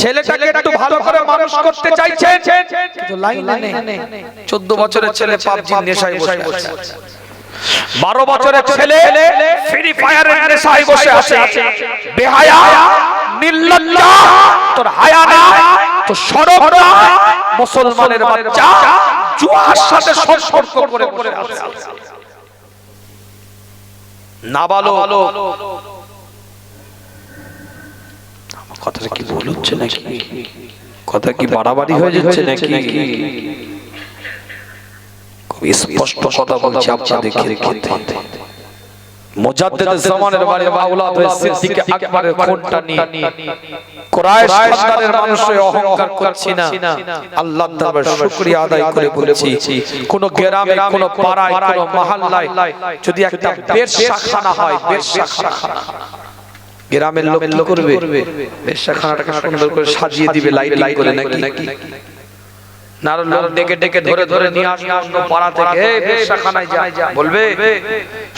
ছেলেটাকে একটু ভালো করে মানুষ করতে চাইছেন? কিন্তু লাইনে নেই। চোদ্দ বছরের ছেলে পাবজি নেশায় বসে আছে। বারো বছরের ছেলে ফ্রি ফায়ারের নেশায় বসে আছে। বেহায়া নির্লজ্জ তোর হায়া নাই তো সরব নাই মুসলমানের বাচ্চা জুয়ার সাথে সম্পর্ক করে আছে। কথাটা কি ভুল হচ্ছে নাকি? কথা কি বাড়াবাড়ি হয়ে যাচ্ছে নাকি? স্পষ্ট কথা বলছি আপনাদের ক্ষেত্রে। মুজাদ্দিদ জামানের বাড়ি মাওলাদ সিদ্দিক আকবরের কোনটা নিয়ে। কুরাইশ খানদানের মানুষের অহংকার করছি না। আল্লাহর দরবারে শুকরিয়া আদায় করে বলেছি কোন গ্রামে কোন পাড়ায় কোন মহল্লায় যদি একটা হয়। গ্রামের লোক কি করবে। বেরশাখানাটাকে সুন্দর করে সাজিয়ে দিবে লাইটিং করে নাকি? নাকি? নার লোক ডেকে ডেকে ধরে ধরে নিয়ে আসবে অন্য পাড়া থেকে। এই বেশ্যাখানায় বলবে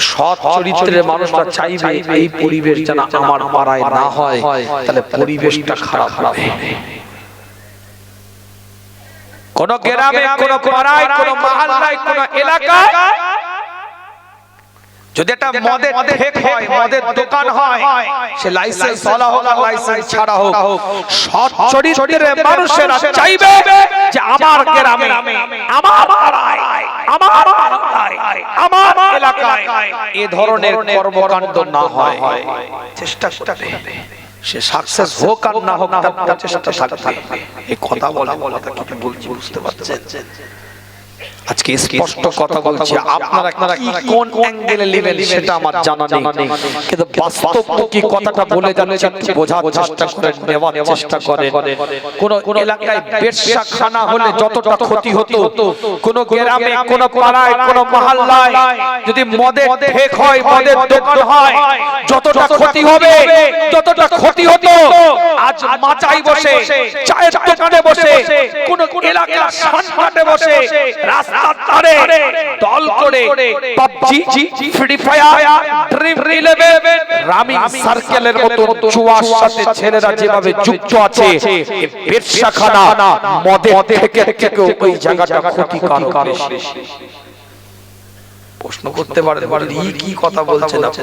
সৎ চরিত্রের মানুষটা চাইবে এই পরিবেশ যেন আমার পাড়ায় না হয়। তাহলে পরিবেশটা খারাপ হবে। কোন গ্রামে কোন পাড়ায় কোন মহল্লায় কোন এলাকায় যদি একটা মদের ঠেক হয় মদের দোকান হয় সে লাইসেন্স ওয়ালা হোক আর লাইসেন্স ছাড়া হোক সৎ চরিত্রের মানুষেরা চাইবে যে আমার গ্রামে আমার পাড়ায় আমার মহল্লায় আমার এলাকায় এ ধরনের কর্মকাণ্ড না হয় চেষ্টা করতে হবে সে সাকসেস হোক আর না হোক তার প্রচেষ্টা থাকবে এই কথা বলে কথা কি বলছি বুঝতে পারছেন আজকে স্পষ্ট কথা বলছি আপনারা কোন অ্যাঙ্গেলে নেবেন সেটা আমার জানা নেই। কিন্তু বাস্তব কি কথাটা বলে যাচ্ছে একটু বোঝার চেষ্টা করেন নেওয়ার চেষ্টা করেন কোন এলাকায় হলে যতটা ক্ষতি হতো কোন গ্রামে কোন পাড়ায় কোন মহল্লায় যদি মদের ঠেক হয় মদের দোকান হয় যতটা ক্ষতি হবে যতটা ক্ষতি হতো আজ মাচাই বসে চায়ের দোকানে বসে কোন এলাকার সানমাটে বসে রাস্তার ধারে দল করে PUBG free fire dream eleven rummy সার্কেলের মতো জুয়ার সাথে ছেলেরা যেভাবে যুক্ত আছে বেরশাখানা মদে থেকে থেকে ওই জায়গাটা ক্ষতিকারক বেশি প্রশ্ন করতে পারে কি কথা বলছেন আপনি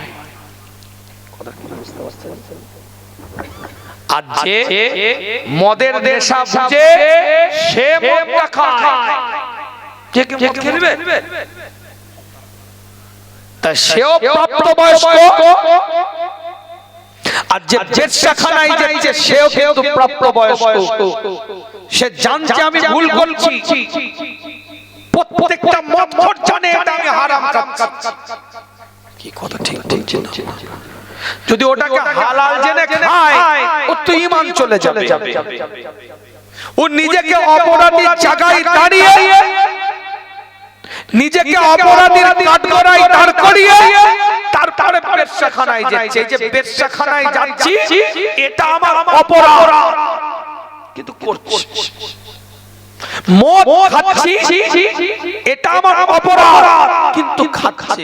আর যে মদের নেশা বুঝে সে মদটা খায়। কে কে মদ খেলবে তা সেও প্রাপ্ত বয়স্ক আর যে জেটসাখানায় যাচ্ছে সেও কিন্তু প্রাপ্ত বয়স্ক সে জানছে আমি ভুল করছি। প্রত্যেকটা মদ খোর জানে এটা আমি হারাম খাচ্ছি কি কথা ঠিক বলছি না। যদি ওটাকে হালাল জেনে খায় ও তো ঈমান চলে যাবে। ও নিজেকে অপরাধীর জায়গায় দাঁড়িয়ে নিজেকে অপরাধীর কাঠগড়ায় দাঁড় করিয়ে তারপরে পেশাখানায় যাচ্ছে। এই যে পেশাখানায় যাচ্ছি এটা আমার অপরাধ। কিন্তু করছি মদ খাচ্ছি এটা আমার অপরাধ। কিন্তু খাচ্ছে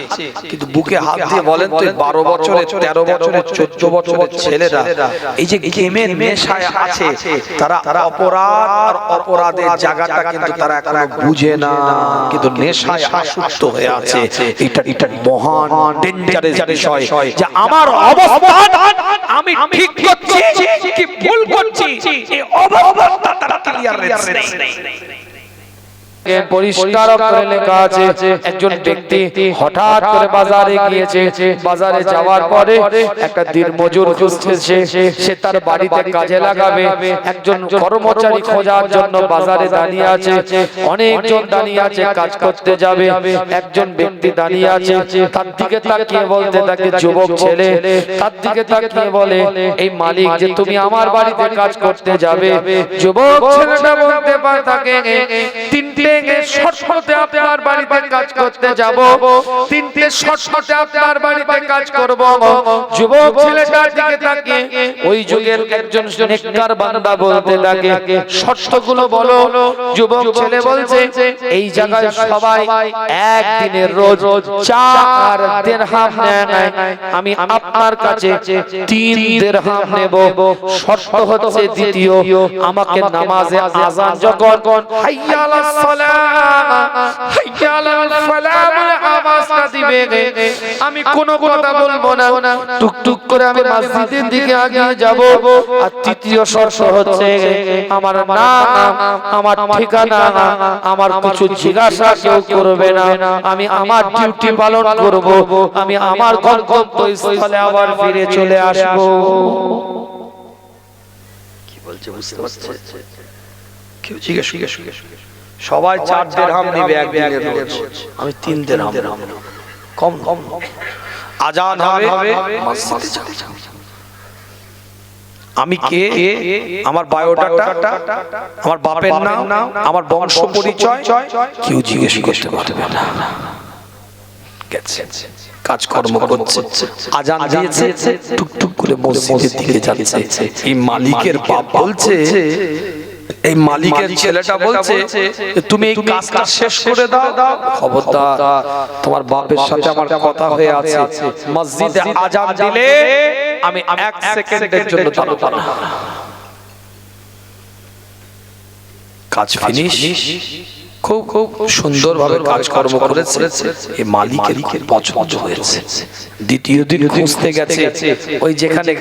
কিন্তু বুকে হাত দিয়ে বলেন তো বারো বছরের তেরো বছরের চোদ্দ বছরের ছেলেরা এই যে গেমের নেশায় আছে তারা তারা অপরাধ আর অপরাধের জায়গাটা কিন্তু তারা এখনও বুঝে না কিন্তু নেশায় আসক্ত হয়ে আছে। এটা এটা মহান ডেঞ্জারাস বিষয়। যে আমার অবস্থান আমি ঠিক করছি কি ভুল করছি? এই অবস্থানটা ক্লিয়ার নেই। পরিষ্কার করে লেখা আছে। একজন ব্যক্তি হঠাৎ করে বাজারে গিয়েছে। বাজারে যাওয়ার পরে একটা দিন মজুর খুঁজতেছে সে তার বাড়িতে কাজে লাগাবে। একজন কর্মচারী খোঁজার জন্য বাজারে দাঁড়িয়ে আছে। অনেকজন দাঁড়িয়ে আছে। কাজ করতে যাবে। একজন ব্যক্তি দাঁড়িয়ে আছে। তার দিকে তাকিয়ে বলতে থাকে যুবক ছেলে তার দিকে তাকিয়ে বলে এই মালিক যে তুমি আমার বাড়িতে কাজ করতে যাবে যুবক ছেলেটা বলতে পারে তাকে তিনটে শর্টতে আপনার বাড়িতে কাজ করতে যাব। তিনটে শর্টতে আপনার বাড়িতে কাজ করব। যুবক ছেলেটার দিকে তাকিয়ে ওই যুগের একজন নেককার বান্দা বলতে লাগে শর্তগুলো বলো। যুবক ছেলে বলছে, এই জায়গায় সবাই একদিনের রোজ চার দিরহাম নেয় আমি আপনার কাছে তিন দিরহাম নেব। শর্ত হচ্ছে দ্বিতীয়, আমাকে নামাজে আজান যখন হাইয়া আলাস আমি কথা বলব না। করে আমি মসজিদের দিকে এগিয়ে যাব। আর তৃতীয় হচ্ছে, আমার নাম, আমার ঠিকানা, আমার কিছু জিজ্ঞাসা কেউ করবে না। আমি আমার ডিউটি পালন করব। আমি আমার গন্তব্যস্থলে আবার ফিরে চলে আসব। কেউ জিজ্ঞেস জিজ্ঞেস জিজ্ঞেস সবাই চার দেড়হাম নেবে রোজ। আমি তিন দেড়হাম। কম কম। আজান হবে। আমি কে? আমার বায়োডাটা? আমার বাপের নাম? আমার বংশ পরিচয়? কেউ জিজ্ঞেস করতে পারবে না। গেছে। কাজকর্ম করছে। আজান দিয়েছে। টুকটুক করে মসজিদের দিকে যাচ্ছে। এই মালিকের বাপ বলছে এই মালিকের ছেলেটা বলছে তুমি এই কাজটা শেষ করে দাও খবরদার তোমার বাপের সাথে আমার কথা হয়ে আছে। মসজিদে আজান দিলে আমি এক সেকেন্ডের জন্য দাঁড়াবো। না কাজ ফিনিশ খুব খুব সুন্দরভাবে কাজকর্ম করেছে। এই মালিকের খুব পছন্দ হয়েছে। দ্বিতীয় দিন খুঁজতে গেছে। ওই যেখানে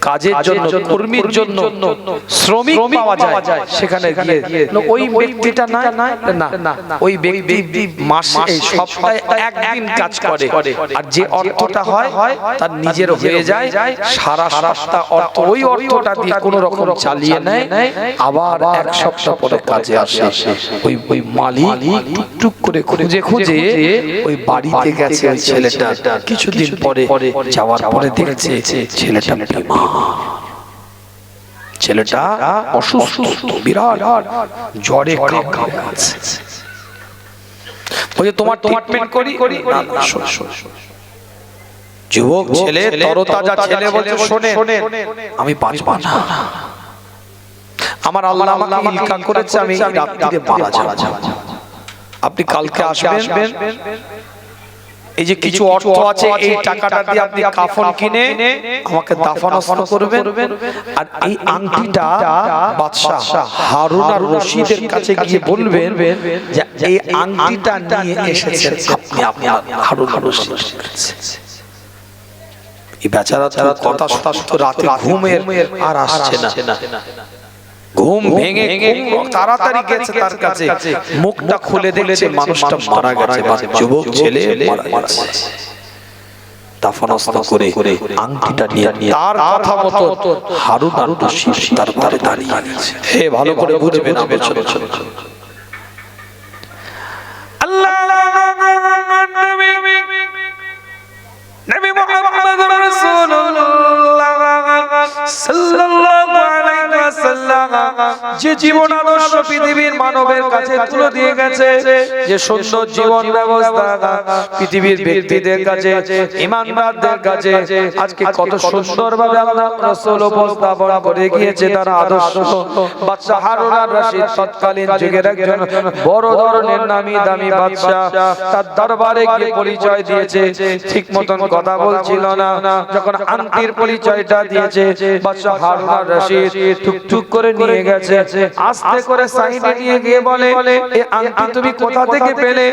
কাজের জন্য কর্মীর জন্য শ্রমিক পাওয়া যায়। সেখানে গিয়ে ওই ব্যক্তিটা না। না না। ওই ব্যক্তি মাসে সপ্তাহে একদিন কাজ করে। আর যে অর্থটা হয় তার নিজের হয়ে যায়। সারা সপ্তাহ অর্থ ওই অর্থটা দিয়ে কোনো রকম চালিয়ে নেয়। আবার এক সপ্তাহ পরে কাজে আসে। ওই ওই মালিক টুক করে খুঁজে খুঁজে ওই বাড়িতে গেছে ওই ছেলেটা কিছুদিন পরে যাওয়ার পরে দেখছে ছেলেটা ছেলেটা অসুস্থ বিরাট জ্বরে কাঁপছে বলছে তোমার ট্রিটমেন্ট করি করি যুবক ছেলে তরতাজা ছেলে বলছে শোনে আমি বাঁচব না আমার আল্লাহ আমাকে ইলকা করেছে আমি রাত্রিরে মারা যাব আপনি কালকে আসবেন? এই যে কিছু অর্থ আছে এই টাকাটা দিয়ে আপনি কাফন কিনে আমাকে দাফনাস্ত করবেন। আর এই আংটিটা বাদশাহ হারুন আর রশিদের কাছে গিয়ে বলবেন যে এই আংটিটা নিয়ে এসেছেন আপনি আপনি হারুন আর রশিদের কাছে। এই বেচারা তো কথা রাতে ঘুমের আর আসছে না। ঘুম ভেঙে তাড়াতাড়ি গেছে তার কাছে। মুখটা খুলে দেখছে মানুষটা মারা গেছে। বা যুবক ছেলে মারা গেছে। দাফনাস্ত করে আংটিটা নিয়ে তার কথা মতো হারুন আর রশিদ তার পারে দাঁড়িয়ে আছে। হে ভালো করে বুঝবেন ছোট ছোট আল্লাহ। নবী যে জীবন আদর্শ পৃথিবীর মানবের কাছে তুলে দিয়ে গেছে যে সুন্দর জীবন ব্যবস্থা পৃথিবীর ব্যক্তিদের কাছে ইমানদারদের কাছে আজকে কত সুন্দরভাবে আল্লাহ রাসূল উপস্থাপন করে গিয়েছে তার আদর্শ বাদশা হারুন আর রশিদ তৎকালীন যুগের একজন বড় ধরনের নামি দামি বাদশা তার দরবারে গিয়ে পরিচয় দিয়েছে ঠিক মতন কথা বলছিল না। যখন আংটির পরিচয়টা দিয়েছে বাদশা হারুন আর রশিদ টুকটুক করে নিয়ে গেছে আস্তে করে সাইডে নিয়ে গিয়ে বলে এই আংটি তুমি কোথা থেকে পেলে?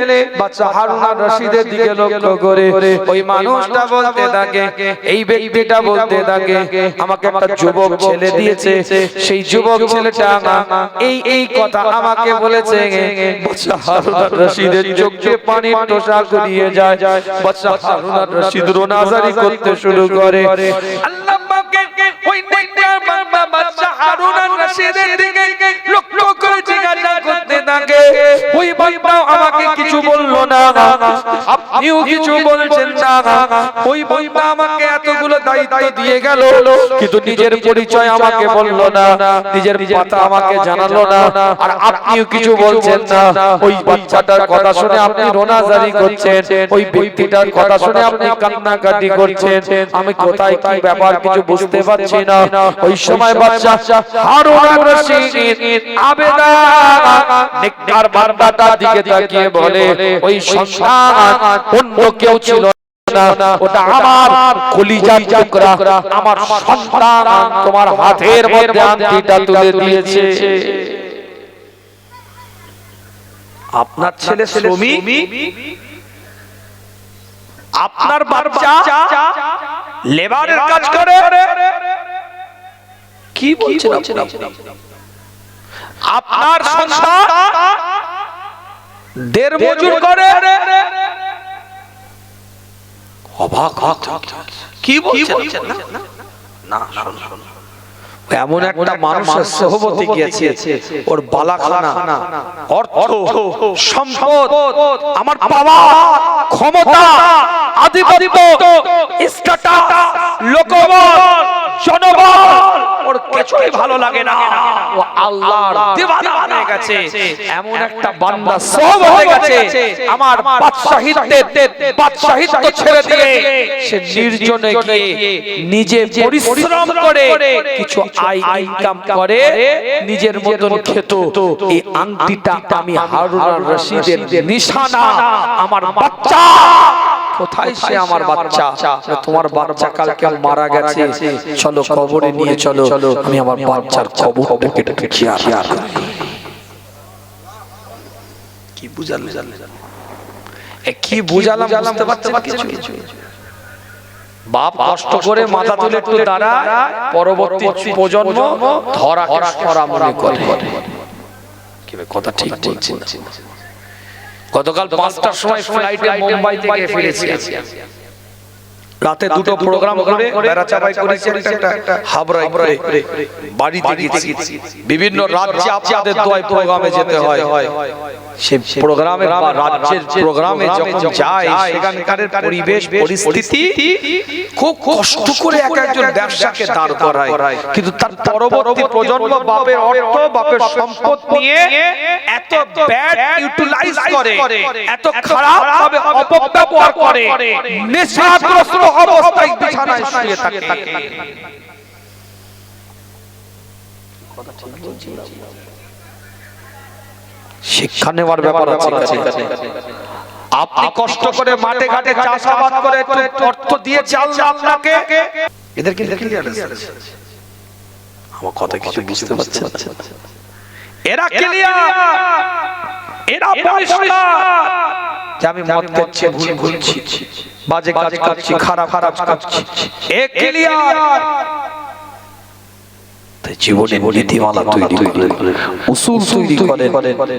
বাদশা হারুন আর রশিদের দিকে লক্ষ্য করে ওই মানুষটা বলতে থাকে এই ব্যক্তিটা বলতে থাকে আমাকে একটা যুবক ছেলে দিয়েছে সেই যুবক ছেলেটা এই এই কথা আমাকে বলেছে বাদশা হারুন আর রশিদের চোখে পানির টোসা গড়িয়ে যায় বাদশা হারুন আর রশিদ রোনাজারি করতে শুরু করে। আল্লাহ পাকের ওই বান্দা হারুন আর রশিদের দিকে করে জিজ্ঞাসা করতে থাকে। ওই আমাকে কিছু বলল না। আপনিও কিছু বলছেন না। ওই আমাকে এতগুলো দায়িত্ব দিয়ে গেল, কিন্তু নিজের পরিচয় আমাকে বলল না। নিজের আমাকে জানালো না। আর আপনিও কিছু বলছেন না। ওই বাচ্চাটার কথা শুনে আপনি করছেন। ওই ব্যক্তিটার কথা শুনে আপনি কান্নাকাটি করছেন। আমি কোথায় কি ব্যাপার কিছু বুঝতে পারছি না। ওই সময় বাচ্চা হারুন আর রশিদ আবেদা নেককার বান্দাটার দিকে তাকিয়ে বলে, ওই সন্তান অন্য কেউ ছিল আপনার ছেলে আপনার বাচ্চা লেবারের কাজ করে? কি বলছেন আপনার সন্তান দেড় মজুর করে? অবাক কি বলছেন? না শোন, শোন। এমন একটা মানুষের সহবতে গিয়েছে। ওর বালাখানা অর্থ সম্পদ আমার বাবা ক্ষমতা আধিপত্য স্ট্যাটাস লোকবল ওর কিছুই ভালো লাগে না। ও আল্লাহর দিওয়ানা হয়ে গেছে। এমন একটা বান্দা সব হয়ে গেছে। আমার বাদশাহিত্ব ছেড়ে দিয়ে সে নির্জনে গিয়ে নিজে পরিশ্রম করে কিছু আয় ইনকাম করে নিজের মতন খেত। এই আংটিটা আমি হারুন রশিদের নিশানা আমার বাচ্চা। কোথায় সে আমার বাচ্চা? তোমার বাচ্চা কালকে মারা গেছে। চলো কবরে নিয়ে চলো। আমি আমার বাচ্চার একটু খেয়াল করি। কি বুঝালে কি বুঝালাম বুঝতে পারছেন কিছু? বাপ কষ্ট করে মাথা তুলে একটু দাঁড়ায় পরবর্তী প্রজন্ম ধরা সরা মনে করে কথা ঠিক বলছেন। গতকাল পাঁচটার সময় ফ্লাইটে মুম্বাই থেকে ফিরেছি রাতে দুটো প্রোগ্রাম করে বেড়া চাপাই করেছি একটা হাবড়াই করে বাড়িতে গেছি। বিভিন্ন রাজ্যে আপনাদের দোয়ায় প্রোগ্রামে যেতে হয়। সে প্রোগ্রামে বা রাজ্যের প্রোগ্রামে যখন যায় সেখানকার পরিবেশ পরিস্থিতি খুব কষ্ট করে এক একজন ব্যবসাকে দাঁড় করায়। কিন্তু তার পরবর্তী প্রজন্ম বাপের অর্থ বাপের সম্পদ নিয়ে এত ব্যাড ইউটিলাইজ করে এত খারাপ ভাবে অপব্যবহার করে নেশাগ্রস্ত অবস্থায় বিছানায় শুয়ে থাকে। শিক্ষা নেওয়ার ব্যাপার আছে। আপনি কষ্ট করে মাঠে ঘাটে চাষাবাদ করে অর্থ দিয়ে চাল আপনাকে এদের কি ক্লিয়ার আমার কথা কিছু বুঝতে পারছেন? এরা ক্লিয়ার এরা পরিষ্কার। যে আমি মদ খাচ্ছি ভুল ভুলছি বাজে কাজ করছি খারাপ খারাপ করছি। এ ক্লিয়ার! জীবনে নীতিমালা তৈরি করেন উসুল তৈরি করেন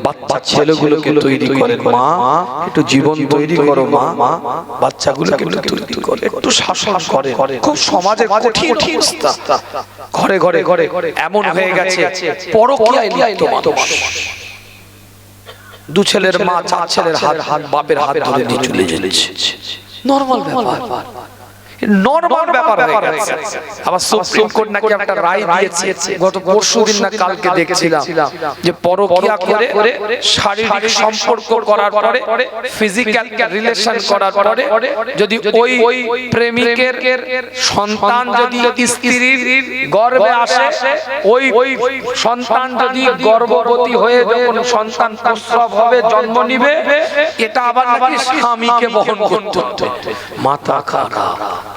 বাচ্চা ছেলেগুলোকে তৈরি করেন মা একটু জীবন তৈরি করো মা বাচ্চাগুলোকে একটু তৈরি করে একটু শাসন করে খুব সমাজে কঠিন অবস্থা। ঘরে ঘরে ঘরে এমন হয়ে গেছে পরকীয়ায় লিপ্ত মানুষ। দু ছেলের মা চার ছেলের হাত হাত বাপের হাত ধরে নিয়ে চলে যাচ্ছে। নরমাল ব্যাপার। নরমাল ব্যাপার হয়ে গেছে। আবার সুপ্রিম কোর্ট নাকি একটা রায় দিয়েছে। গত পরশুদিন না কালকে দেখছিলাম যে পরকিয়া করে শারীরিক সম্পর্ক করার পরে ফিজিক্যাল রিলেশন করার পরে যদি ওই প্রেমিকের সন্তান যদি স্ত্রীর গর্ভে আসে ওই সন্তান যদি গর্ভবতী হয়ে যখন সন্তান প্রসব হবে জন্ম নিবে এটা আবার নাকি স্বামীকে বহন করতে মাথা খারাপ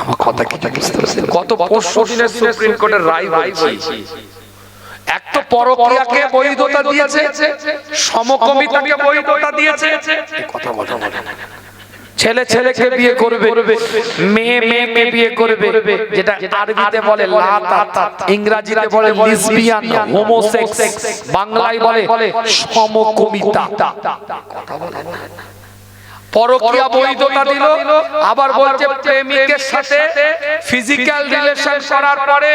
আমার কথা কি বুঝতে পারছেন কত পরশু দিনের সুপ্রিম কোর্টের রায় বলছি এক তো পরকিয়াকে বৈধতা দিয়েছে সমকমিতাকে বৈধতা দিয়েছে। কথা বলা না। ছেলে ছেলেকে বিয়ে করবে মেয়ে মেয়ে বিয়ে করবে যেটা আরবিতে বলে ইংরেজিতে বলে লিসবিয়ান হোমোসেক্স বাংলায় বলে সমকমিতা। কথা বলা না। পরকিয়া বৈধতা দিল আবার বলছে প্রেমিকের সাথে ফিজিক্যাল রিলেশন করার পরে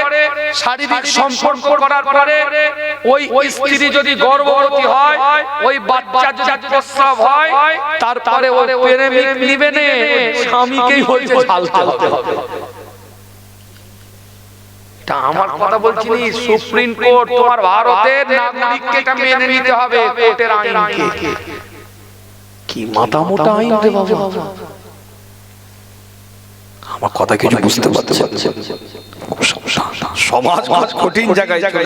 শারীরিক সম্পর্ক করার পরে ওই ওই স্ত্রী যদি গর্ভবতী হয় ওই বাচ্চা যদি প্রস্রাব হয় তারপরে ওই প্রেমিক নিবে নে স্বামীকেই বলছে ঝালতে হবে। তা আমার কথা বলছি নি সুপ্রিম কোর্ট তোমার ভারতের নাগরিককে মেনে নিতে হবে কোর্টের আইনকে? কি মাথা মোটা আইন রে বাবা? আমার কথা কিছু বুঝতে পারছে? সমাজ কঠিন জায়গায়